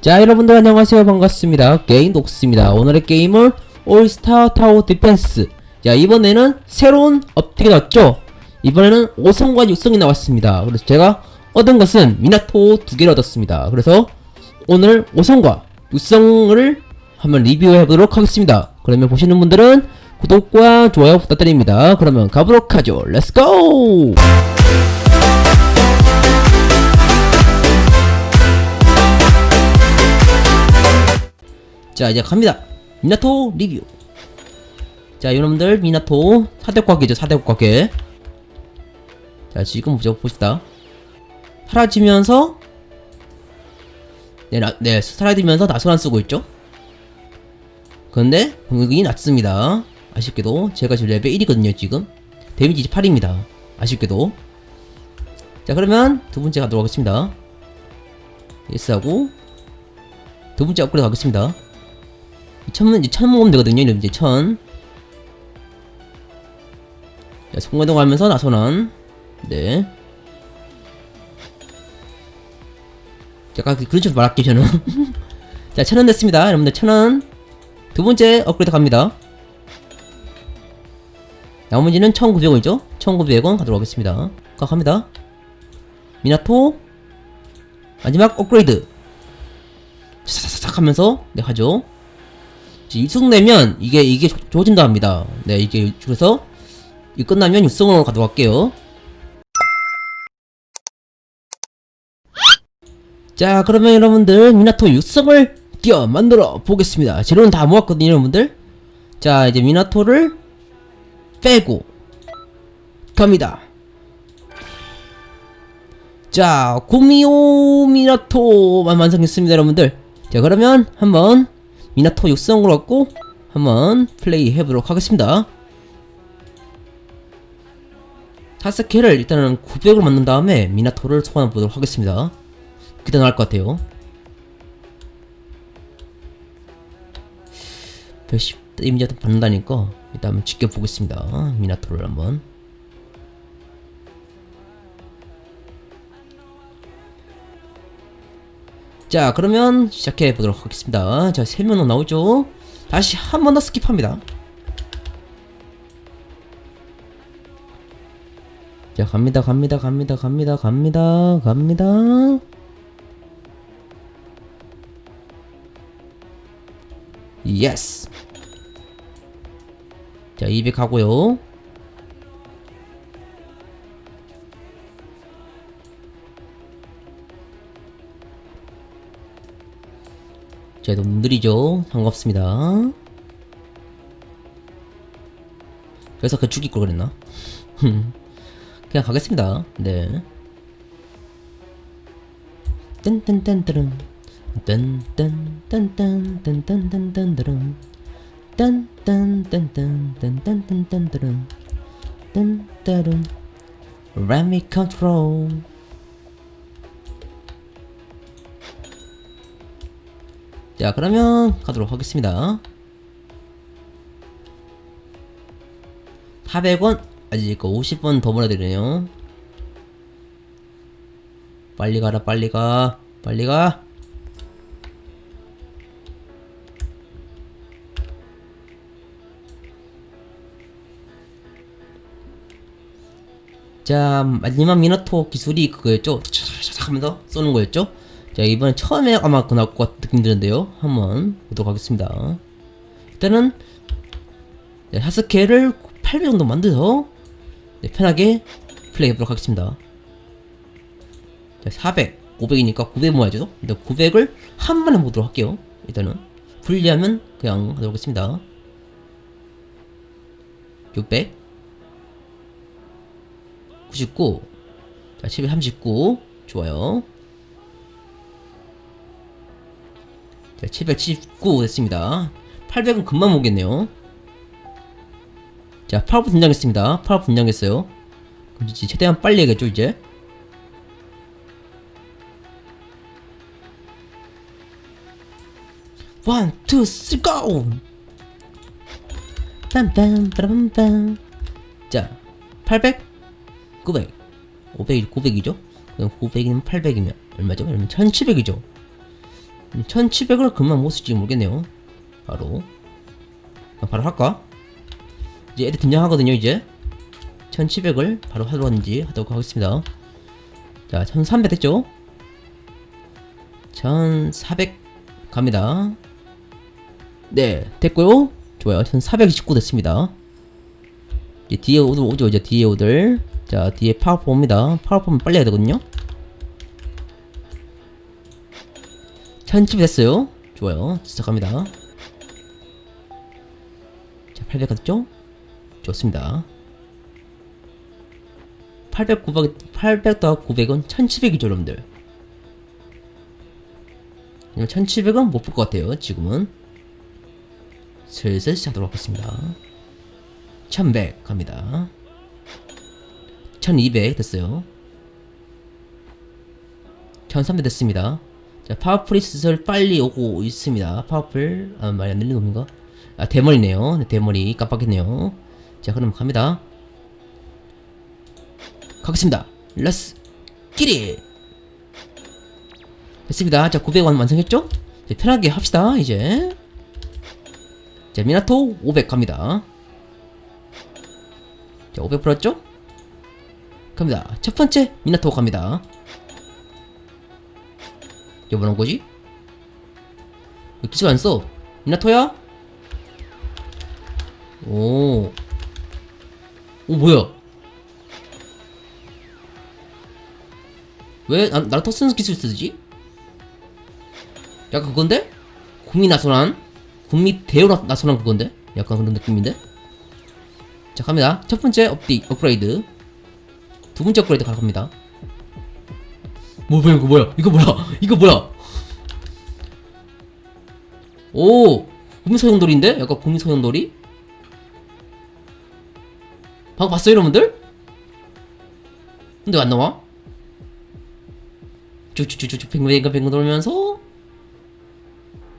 자 여러분들 안녕하세요. 반갑습니다. 게임 독스입니다. 오늘의 게임은 올스타 타워 디펜스. 자 이번에는 새로운 업데이트 나왔죠? 이번에는 5성과 6성이 나왔습니다. 그래서 제가 얻은 것은 미나토 두 개를 얻었습니다. 그래서 오늘 5성과 6성을 한번 리뷰해 보도록 하겠습니다. 그러면 보시는 분들은 구독과 좋아요 부탁드립니다. 그러면 가보도록 하죠. 렛츠고 자 이제 갑니다. 미나토 리뷰. 자 여러분들 미나토 사대과계죠 사대과계 자 지금 보자 봅시다. 사라지면서 네, 나, 네 사라지면서 나소란 쓰고 있죠? 근데 공격이 낮습니다. 아쉽게도 제가 지금 레벨 1이거든요 지금. 데미지 8입니다. 아쉽게도. 자 그러면 두 번째 가도록 하겠습니다. 예스하고 두 번째 업그레이드 가겠습니다 천은 이제 천 모으면 되거든요. 이제 천. 자, 송관동 하면서 나선원. 네. 약간 그- 그런 식으로 말할게요, 저는. 자, 천원 됐습니다. 여러분들 천원. 두 번째 업그레이드 갑니다. 나머지는 1900원이죠? 1900원 가도록 하겠습니다. 가, 갑니다. 미나토. 마지막 업그레이드. 사사사삭 하면서, 네, 가죠. 이제 2승 내면 이게 이게 조- 좋아진다 합니다. 네, 이게 그래서 이 끝나면 6승으로 가도록 할게요. 자, 그러면 여러분들 미나토 6승을 뛰어 만들어 보겠습니다. 재료는 다 모았거든요, 여러분들. 자, 이제 미나토를 빼고 갑니다. 자, 구미오 미나토만 완성했습니다, 여러분들. 자, 그러면 한번 미나토 육성으로 갖고 한번 플레이 해보도록 하겠습니다. 타스케를 일단은 900으로 만든 다음에 미나토를 소환해 보도록 하겠습니다. 그때 나을 것 같아요. 110 데미지도 받는다니까 일단 한번 지켜보겠습니다. 미나토를 한번. 자 그러면 시작해 보도록 하겠습니다. 자 3명은 나오죠? 다시 한 번 더 스킵합니다. 자 갑니다 갑니다 갑니다 갑니다 갑니다 갑니다. 예스 자 200 가고요 제 너무 느리죠? 반갑습니다. 그래서 그 죽일 걸 그랬나? 그냥 가겠습니다. 네. 딴딴딴따름 딴딴딴딴딴딴딴따름 딴딴딴딴딴딴딴따름 딴따름 Let me control 자 그러면 가도록 하겠습니다 400원 아직 그 50원 더 되네요 빨리 가라 빨리 가 빨리 가 자, 마지막 미나토 기술이 그거였죠? 하면서 쏘는 거였죠? 자, 이번엔 처음에 아마 그 나올 것 느낌 드는데요. 한번 보도록 하겠습니다. 일단은, 네, 하스케를 800 정도 만들어서, 네, 편하게 플레이 해보도록 하겠습니다. 자, 400, 500이니까 900 모아야죠? 일단 900을 한 번에 보도록 할게요. 일단은. 분리하면 그냥 하도록 하겠습니다. 600, 99, 자, 739, 좋아요. 자, 779 됐습니다. 800은 금방 모겠네요. 자, 8부 분장했습니다. 8부 분장했어요. 그럼 이제 최대한 빨리 해야겠죠, 이제. 원, 투, 쓰리, 고! 빰빰, 빠람빰. 자, 800, 900, 500, 900이죠? 그럼 900이면 800이면 얼마죠? 그러면 1700이죠? 1700을 그만 못 쓸지 모르겠네요. 바로. 아, 바로 할까? 이제 애들 등장하거든요, 이제. 1700을 바로 하든지 하도록 하겠습니다. 자, 1300 됐죠? 1400 갑니다. 네, 됐고요. 좋아요. 1429 됐습니다. 이제 뒤에 오들 오죠, 이제 뒤에 오들. 자, 뒤에 파워포 옵니다. 파워포면 빨리 해야 되거든요. 1010 됐어요. 좋아요. 시작합니다. 자, 800 갔죠? 좋습니다. 800, 900, 800 더하기 900은 1700이죠, 여러분들. 1700은 못 볼 것 같아요, 지금은. 슬슬 시작하도록 하겠습니다. 1100 갑니다. 1200 됐어요. 1300 됐습니다. 자, 파워풀이 슬슬 빨리 오고 있습니다. 파워풀, 아, 많이 안 들리는 겁니까? 아, 대머리네요. 네, 대머리. 깜빡했네요. 자, 그럼 갑니다. 가겠습니다. 렛츠 끼리! 됐습니다. 자, 900원 완성했죠? 이제 편하게 합시다, 이제. 자, 미나토 500 갑니다. 자, 500 풀었죠? 갑니다. 첫 번째 미나토 갑니다. 여보는 거지? 왜 기술 안 써? 미나토야? 오. 오, 뭐야? 왜 나, 나루토 쓰는 기술 쓰지? 약간 그건데? 구미 나소란? 구미 대우 나- 나소란 그건데? 약간 그런 느낌인데? 자 갑니다 첫 번째 업데이 업그레이드 두 번째 업그레이드 가러 갑니다 뭐 뭐야 이거 뭐야 이거 뭐야 이거 뭐야 오 구미 소용돌이인데? 약간 구미 소용돌이? 방금 봤어요 여러분들? 근데 왜 안 나와? 쭉쭉쭉쭉 뱅뱅 돌면서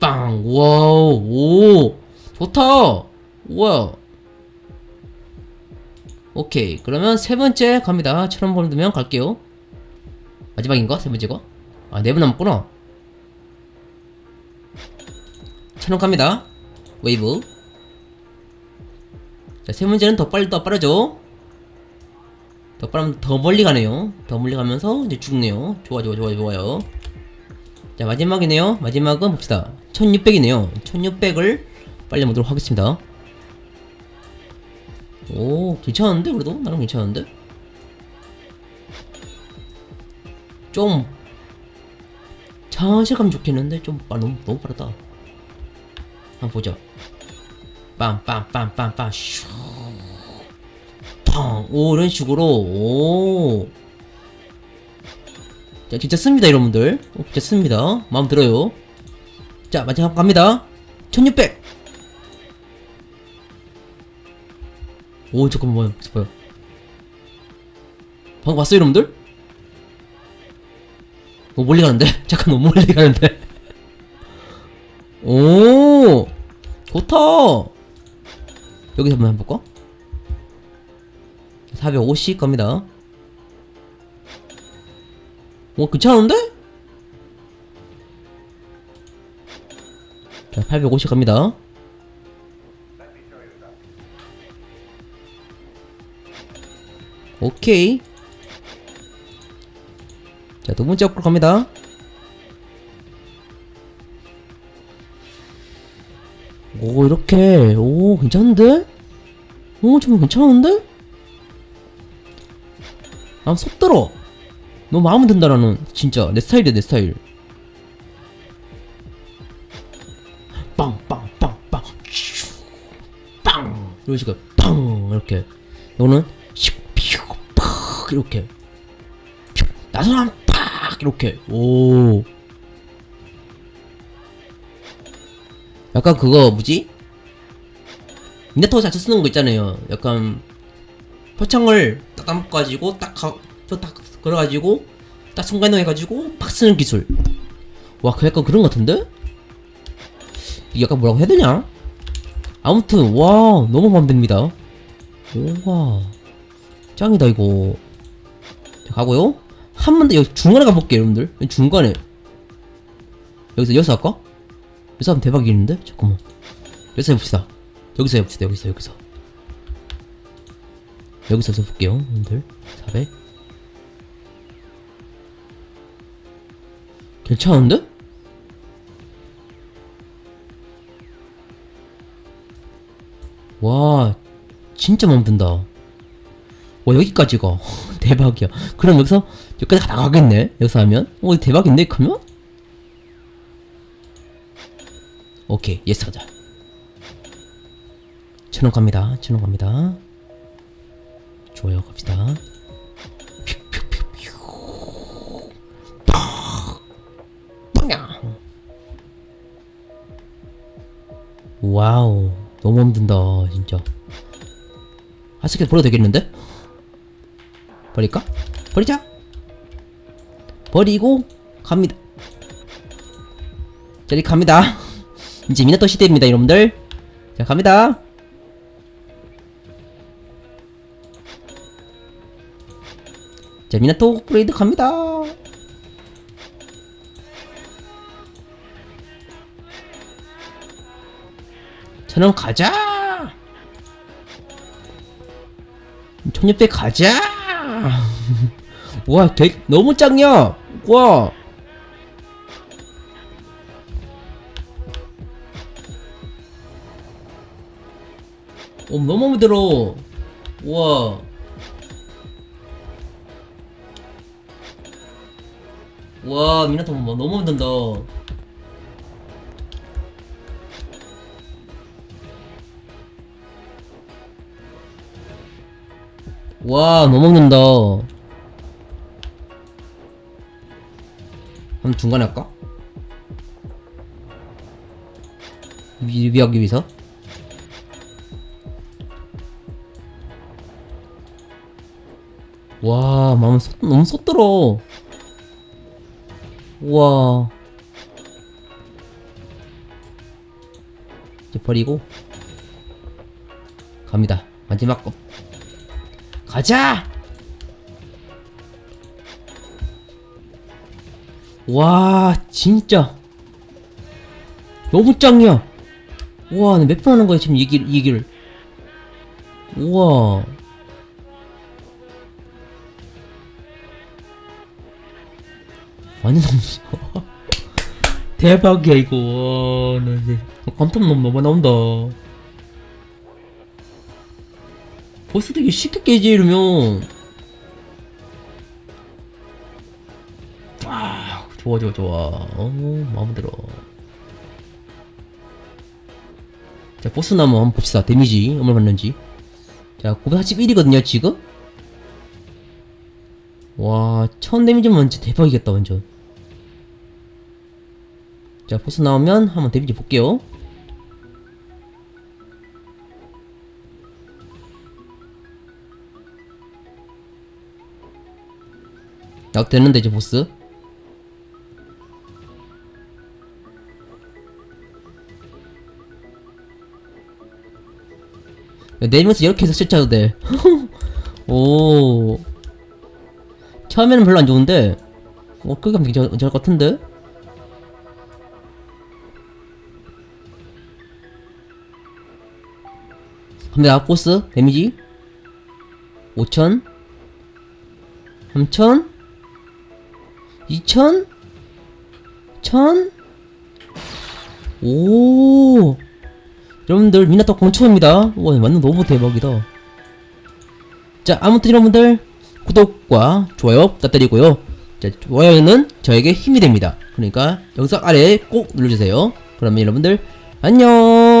빵 와우 오 좋다 우와 오케이 그러면 세 번째 갑니다 천원 벌면 갈게요 마지막인가 세 번째가 아네 번 남았구나 천원 갑니다 웨이브 자 세 번째는 더 빨리 더 빠르죠 더 빠르면 더 멀리 가네요. 더 멀리 가면서 이제 죽네요. 좋아, 좋아, 좋아, 좋아요. 자, 마지막이네요. 마지막은 봅시다. 1600이네요. 1600을 빨리 보도록 하겠습니다. 오, 괜찮은데? 그래도? 나름 괜찮은데? 좀, 가면 좋겠는데? 좀, 빠, 너무, 너무 빠르다. 한번 보자. 빰빰빰빰빰, 슈. 팡! 오, 이런 식으로, 오. 자, 괜찮습니다, 여러분들. 어, 괜찮습니다. 마음 들어요. 자, 마지막 갑니다. 1600! 오, 잠깐만, 뭐야. 방금 봤어요, 여러분들? 너무 멀리 가는데? 잠깐, 너무 멀리 가는데? 오! 좋다! 여기서 한번 해볼까? 450 갑니다. 오, 괜찮은데? 자, 850 갑니다. 오케이. 자, 두 번째 업글 갑니다. 오, 이렇게. 오, 괜찮은데? 오, 좀 괜찮은데? 아, 속 들어. 너무 마음에 든다라는 진짜 내 스타일이야 내 스타일. 빵 빵 빵빵 슈, 빵 이런 식으로 빵 이렇게. 이거는 이렇게. 퓨, 나선한 팍 이렇게. 오. 약간 그거 뭐지? 미네토 자체 쓰는 거 있잖아요. 약간 표창을 딱 담가가지고 딱저딱 걸어가지고 딱 순간이동 해가지고 팍 쓰는 기술. 와, 그 약간 그런 것 같은데? 이게 약간 뭐라고 해야 되냐? 아무튼 와 너무 마음에 듭니다. 우와 짱이다 이거. 자, 가고요. 한 번 더 여기 중간에 가볼게요, 여러분들. 중간에. 여기서 여기서 할까? 여기서 하면 대박이겠는데? 잠깐만. 여기서 해봅시다. 여기서 해봅시다 여기서 여기서. 여기서 써볼게요 여러분들. 400 괜찮은데? 와 진짜 마음에 든다. 와 여기까지가. 대박이야. 그럼 여기서 여기까지 다 나가겠네? 여기서 하면? 어 대박인데? 하면? 오케이 예스 가자. 천원 갑니다. 천원 갑니다. 좋아요 갑시다. 와우 너무 힘든다 진짜. 하스켓 버려도 되겠는데? 버릴까? 버리자 버리고 갑니다. 저리 갑니다. 이제 미나토 시대입니다 여러분들. 자 갑니다. 자 미나토 업그레이드 갑니다. 천원 가자! 천육백 가자! 와 되, 너무 짱이야 와. 어, 너무 마음에 들어. 우와. 와 미나토 뭐 너무 마음에 든다. 와, 너무 먹는다. 한번 중간에 할까? 리뷰하기 위해서? 와, 마음 쏟, 너무 쏟들어. 우와. 이제 버리고. 갑니다. 마지막 거. 가자! 와, 진짜. 너무 짱이야. 우와, 몇 번 하는 거야, 지금 이 얘기를, 이 얘기를. 우와. 완전 너무. 대박이야, 이거. 와, 나 이제 깜짝 너무 너무 나온다. 보스 되게 쉽게 깨지 이러면 좋아 좋아 좋아 어 마음에 들어 자 보스 나무 한번 봅시다. 데미지 얼마 받는지. 자 941이거든요 지금? 와1000 데미지면 완전 대박이겠다 완전. 자 보스 나오면 한번 데미지 볼게요. 약 됐는데 이제 보스 내리면서 이렇게 해서 실차도 돼. 오. 처음에는 별로 안 좋은데, 어, 끄기 하면 괜찮을 것 같은데? 갑니다, 보스. 데미지. 5천. 3천. 2천? 1000? 오 여러분들 미나토 공초입니다. 와 완전 너무 대박이다. 자 아무튼 여러분들 구독과 좋아요 부탁드리고요. 자 좋아요는 저에게 힘이 됩니다. 그러니까 영상 아래에 꼭 눌러주세요. 그러면 여러분들 안녕